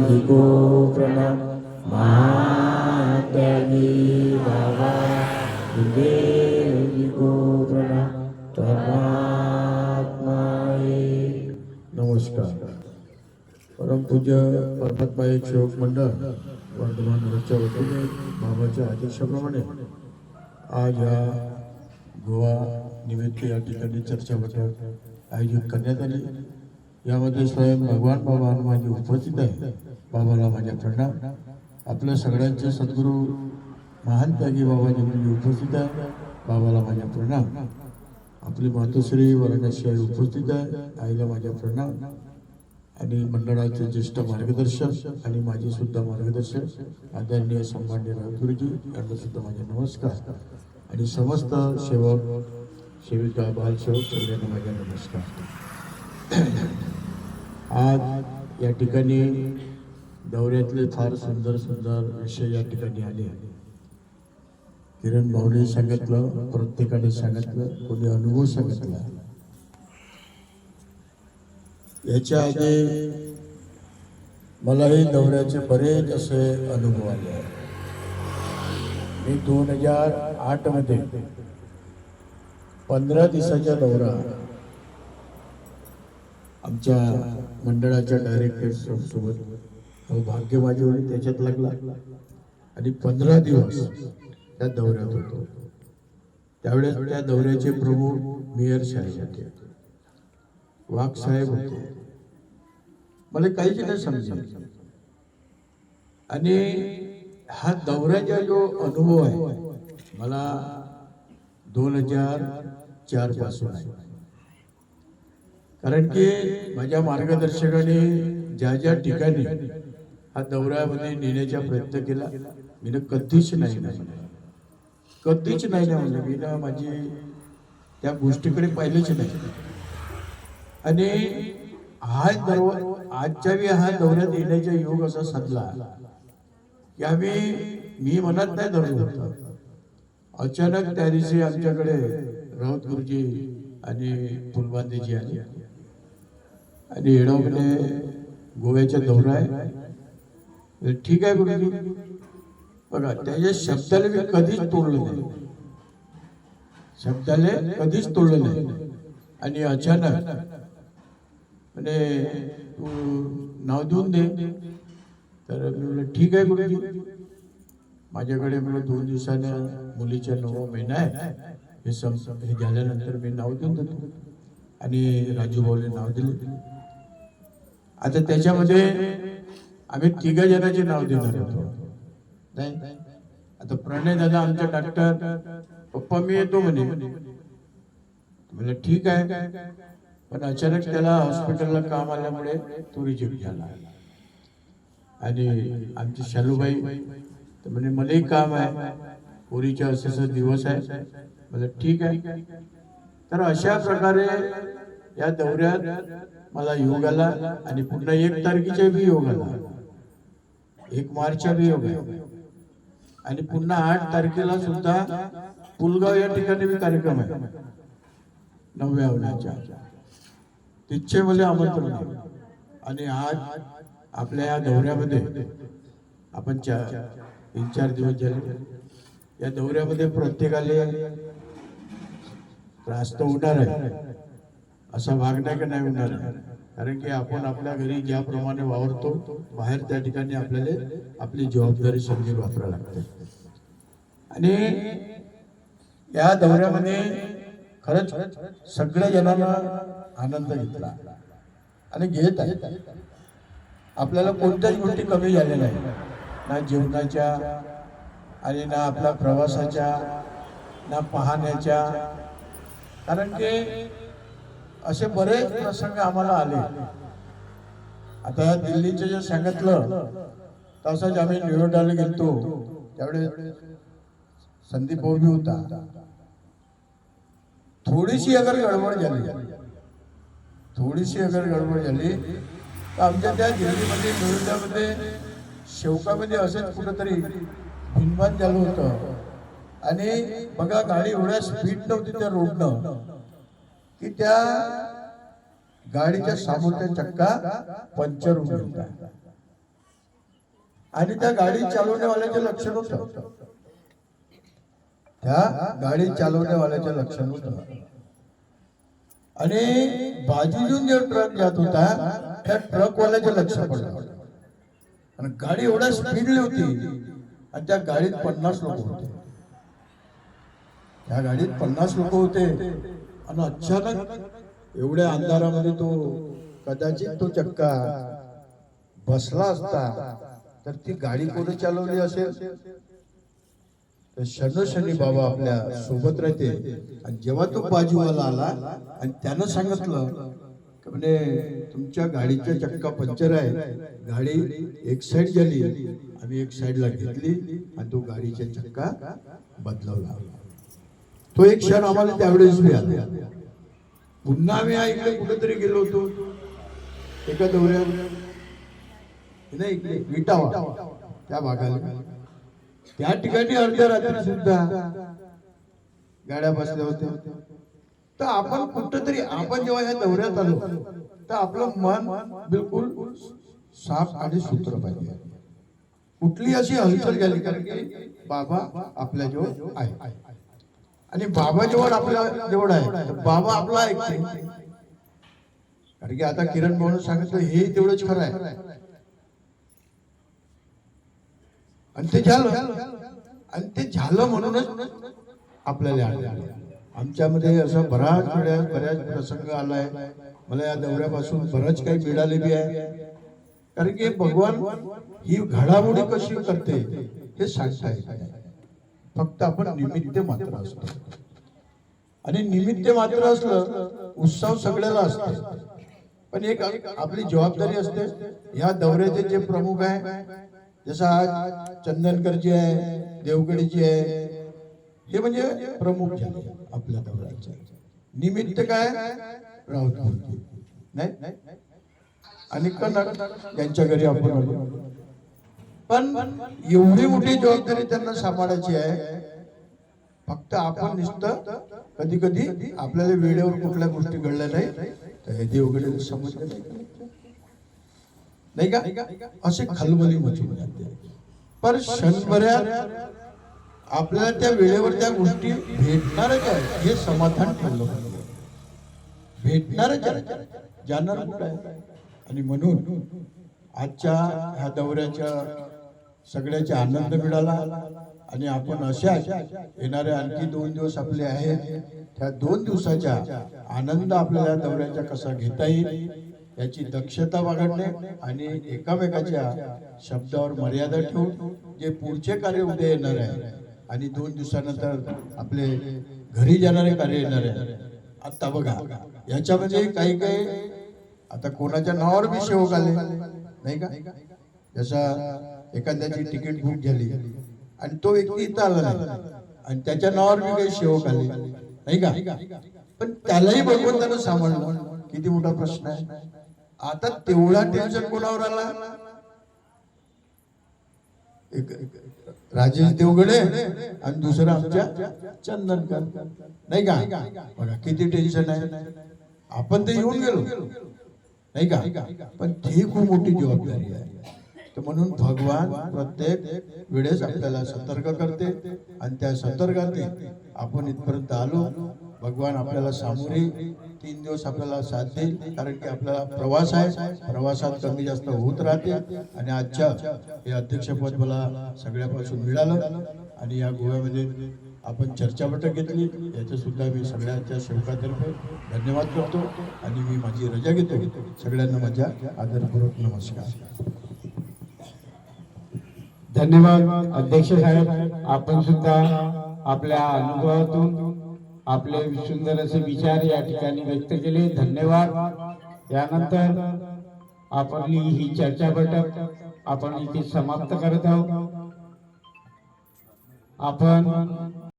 गो प्रणाम महात्यागी बाबा देवी गो नमस्कार। परमपूज्य परमात्मा एक सेवक मंडळ वर्धमान रोजच्या वतीने बाबाच्या आदेशाप्रमाणे आज या गोवा निमित्त या ठिकाणी चर्चा बैठक आयोजित करण्यात आली. यामध्ये स्वयं भगवान बाबा हनुमानजी उपस्थित आहे बाबाला माझ्या प्रणाम. आपल्या सगळ्यांचे सद्गुरू महान त्यागी बाबाजी म्हणजे उपस्थित आहे. बाबाला माझ्या प्रणाम. आपली मातोश्री वरणाशी आई उपस्थित आहे. आईला माझ्या प्रणाम. आणि मंडळाचे ज्येष्ठ मार्गदर्शक आणि माझे सुद्धा मार्गदर्शक आदरणीय सन्मान्य राजगुरुजी यांना सुद्धा माझे नमस्कार. आणि समस्त सेवक सेविका बालसेवक सगळ्यांना माझ्या नमस्कार. आज या ठिकाणी दौऱ्यातले फार सुंदर सुंदर विषय या ठिकाणी आले किरण भाऊने सांगितलं प्रत्येकाने सांगितलं कोणी अनुभव सांगितला. याच्या आधी मलाही दौऱ्याचे बरेच असे अनुभव आले मी दोन हजार आठमध्ये पंधरा दिवसाचा दौरा आमच्या मंडळाच्या डायरेक्टर सोबत भाग्य माझे वडील त्याच्यात लागला. आणि पंधरा दिवस त्या दौऱ्यात होतो. त्यावेळेस त्या दौऱ्याचे प्रमुख मेयर साहेब होते. वाघ साहेब होते. मला काहीच नाही समजलं. आणि हा दौऱ्याचा जो अनुभव आहे मला दोन हजार चारपासून आहे. कारण की माझ्या मार्गदर्शकाने ज्या ज्या ठिकाणी हा दौऱ्यामध्ये नेण्याचा प्रयत्न केला. मी कधीच नाही म्हणलं. कधीच नाही ना म्हणलं. मी ना माझी त्या गोष्टीकडे पाहिलंच नाही. आणि हा दौ आजच्या वेळी हा दौऱ्यात येण्याचा योग असा साधला की आम्ही मी मनात नाही धरलो होतो. अचानक त्या दिवशी आमच्याकडे राऊत गुरुजी आणि फुलबांदेजी आले. आणि येडवकडे म्हणजे गोव्याचा दौरा आहे. ठीक आहे गुरुजी. बघा त्याच्या शब्दाला मी कधीच तोडलं नाही. शब्दाला कधीच तोडलं नाही. आणि अचानक म्हणजे तू नाव देऊन दे. तर मी म्हटलं ठीक आहे गुरुजी. माझ्याकडे मला दोन दिवसानं मुलीच्या नवा महिना आहे. हे सम हे झाल्यानंतर मी नाव देऊन देतो. आणि राजू भाऊने नाव दिलं. आता त्याच्यामध्ये आम्ही तिघा जणांचे नाव देणार होतो. नाही? आता प्रणय दादा आमचा डॉक्टर पप्पा मी येतो म्हणे. म्हणजे ठीक आहे. पण अचानक त्याला हॉस्पिटलला काम आल्यामुळे तो रिजेक्ट झाला. आणि आमची शालूबाई तर म्हणे मलाही काम आहे. पोरीच्या असे दिवस आहे. म्हणजे ठीक आहे. तर अशा प्रकारे या दौऱ्यात मला योग आला आणि पुन्हा एक तारखेच्या बी योग आला. एक मार्चच्या बी योग आहे. आणि पुन्हा आठ तारखेला सुद्धा पुलगाव या ठिकाणी मी कार्यक्रम आहे. नवव्या आवण्याच्या तिथे मला आमंत्रण आहे. आणि आज आपल्या या दौऱ्यामध्ये आपण चार तीन चार दिवस झाले. या दौऱ्यामध्ये प्रत्येकाला त्रास तर होणार आहे. असा भाग का नाही होणार आहे. कारण की आपण आपल्या घरी ज्याप्रमाणे वावरतो बाहेर त्या ठिकाणी आपल्याला आपली जबाबदारी समजून वापरावी लागते. आणि या दौऱ्यामध्ये खरंच सगळ्या जणांना आनंद घेतला. आणि घेत आहे. आपल्याला कोणत्याच गोष्टी कमी झाल्या नाही ना जेवणाच्या आणि ना आपल्या प्रवासाच्या ना पाहण्याच्या. कारण की असे बरेच प्रसंग आम्हाला आले. आता दिल्लीचे जे सांगितलं तसंच आम्ही निवडायला गेलतो त्यावेळेस संदीप भाऊ होता. थोडीशी अगर गडबड झाली. थोडीशी अगर गडबड झाली तर आमच्या त्या दिल्लीमध्ये निवडल्यामध्ये शेवकामध्ये असेच कुठंतरी भिनभान झालं होतं. आणि बघा गाडी एवढ्या स्पीड नव्हती त्या रोडनं की त्या गाडीच्या सामोरच्या चक्का पंक्चर होऊन आणि त्या गाडी चालवण्यावाल्याचे लक्षण होत. त्या गाडी चालवण्यावाल्याचे लक्षण होत. आणि बाजूजून जो ट्रक जात होता त्या ट्रकवाल्याचे लक्ष पडलं. आणि गाडी एवढ्या स्पीडली होती आणि त्या गाडीत पन्नास लोक होते. त्या गाडीत पन्नास लोक होते. आणि अचानक एवढ्या अंधारामध्ये तो कदाचित तो चक्का बसला असता तर ती गाडी कोणी चालवली असेल? तर शनोशनी बाबा आपल्यासोबत राहते. आणि जेव्हा तो बाजूवाला आला आणि त्यानं सांगितलं की म्हणे तुमच्या गाडीचा चक्का पंक्चर आहे. गाडी एक साइड झाली आम्ही एक साइडला घेतली आणि तो गाडीचा चक्का बदलवला. तो एक क्षण आम्हाला त्यावेळेस मिळाला. पुन्हा आम्ही ऐकलं कुठेतरी गेलो होतो. एका दौऱ्यावर. नाही इकडे विटावा त्या भागाला. त्या ठिकाणी अर्ध्या रात्री सुद्धा गाड्या बसल्या होत्या. तर आपण कुठंतरी आपण जेव्हा या दौऱ्यात आलो तर आपलं मन बिलकुल साफ आणि सूत्र पाहिजे. कुठली अशी हलचल झाली कारण की बाबा आपल्या जवळ आहे. आणि बाबा जवळ आपल्या जवळ आहे बाबा आपला ऐकते. कारण की आता किरण भाऊ सांगितलं हे तेवढंच खरं आहे. आणि ते झालं. आणि ते झालं म्हणूनच आपल्याला आमच्यामध्ये असं बराच वेळा बऱ्याच प्रसंग आलाय. मला या दौऱ्यापासून बरंच काही मिळाले बी आहे. कारण की भगवान ही घडामोडी कशी करते हे सांगता येत नाही. फक्त आपण निमित्त मात्र असतो. आणि निमित्त मात्र असलं उत्सव सगळ्याला असतो. पण एक आपली जबाबदारी असते या दौऱ्याचे जे प्रमुख आहे जसं आज चंदनकरजी आहे देवगडीजी आहे हे म्हणजे प्रमुख झाले आपल्या दौऱ्याचे. निमित्त काय? राऊत नाही? आणि कनक यांच्या घरी आपण पण एवढी मोठी जबाबदारी त्यांना सांभाळायची आहे. फक्त आपण नुसतं कधी कधी आपल्याला वेळेवर कुठल्या गोष्टी घडल्या नाही तर हे देवगडे समजले नाही. का? असे खलबली मचून जाते पण क्षणभऱ्यात आपल्याला त्या वेळेवर त्या गोष्टी भेटणारच आहे हे समाधान ठरलं पाहिजे. भेटणारच आहे जाणार कुठं आहे? आणि म्हणून आजच्या ह्या दौऱ्याच्या सगळ्याचा आनंद मिळाला आणि आपण अशा येणारे आणखी दोन दिवस आपले आहेत. त्या दोन दिवसाच्या आनंद आपल्याला दौऱ्याचा कसा घेता येईल याची दक्षता बाळगणे आणि एकामेकाच्या शब्दावर मर्यादा ठेवून जे पुढचे कार्य उद्या येणार आहे आणि दोन दिवसानंतर आपले घरी जाणारे कार्य येणार आहे. आता बघा याच्यामध्ये म्हणजे काही काही आता कोणाच्या नावावर बी सेवक आले नाही का? जसा एखाद्याची तिकीट बुक झाली आणि तो व्यक्ती इथं आला नाही. आणि त्याच्या नावावर मी काही सेवक आले नाही. का? पण त्यालाही भगवंतानं सांभाळलं. किती मोठा प्रश्न आहे. आता तेवढा टेन्शन कोणावर आला? एक राजेश देवगडे आणि दुसरं आमच्या चंदनकर. नाही का? बघा किती टेन्शन आहे. आपण ते येऊन गेलो. नाही का? पण ती खूप मोठी जबाबदारी आहे. तर म्हणून भगवान प्रत्येक वेळेस आपल्याला सतर्क करते. आणि त्या सतर्काने आपण इथपर्यंत आलो. भगवान आपल्याला सामोरे तीन दिवस आपल्याला साथ देईल. कारण की आपल्याला प्रवास आहे. प्रवासात कमी जास्त होत राहते. आणि आजच्या हे अध्यक्षपद मला सगळ्यापासून मिळालं. आणि या गोव्यामध्ये आपण चर्चा बैठक घेतली. याच्यासुद्धा मी सगळ्यांच्या सेवकातर्फे धन्यवाद करतो. आणि मी माझी रजा घेतो. सगळ्यांना माझ्या आदरपूर्वक नमस्कार. धन्यवाद. अध्यक्ष साहेब आपण सुद्धा आपल्या अनुभवातून आपले सुंदर असे विचार या ठिकाणी व्यक्त केले. धन्यवाद. यानंतर आपण ही चर्चा बैठक आपण इथे समाप्त करत आहोत. आपण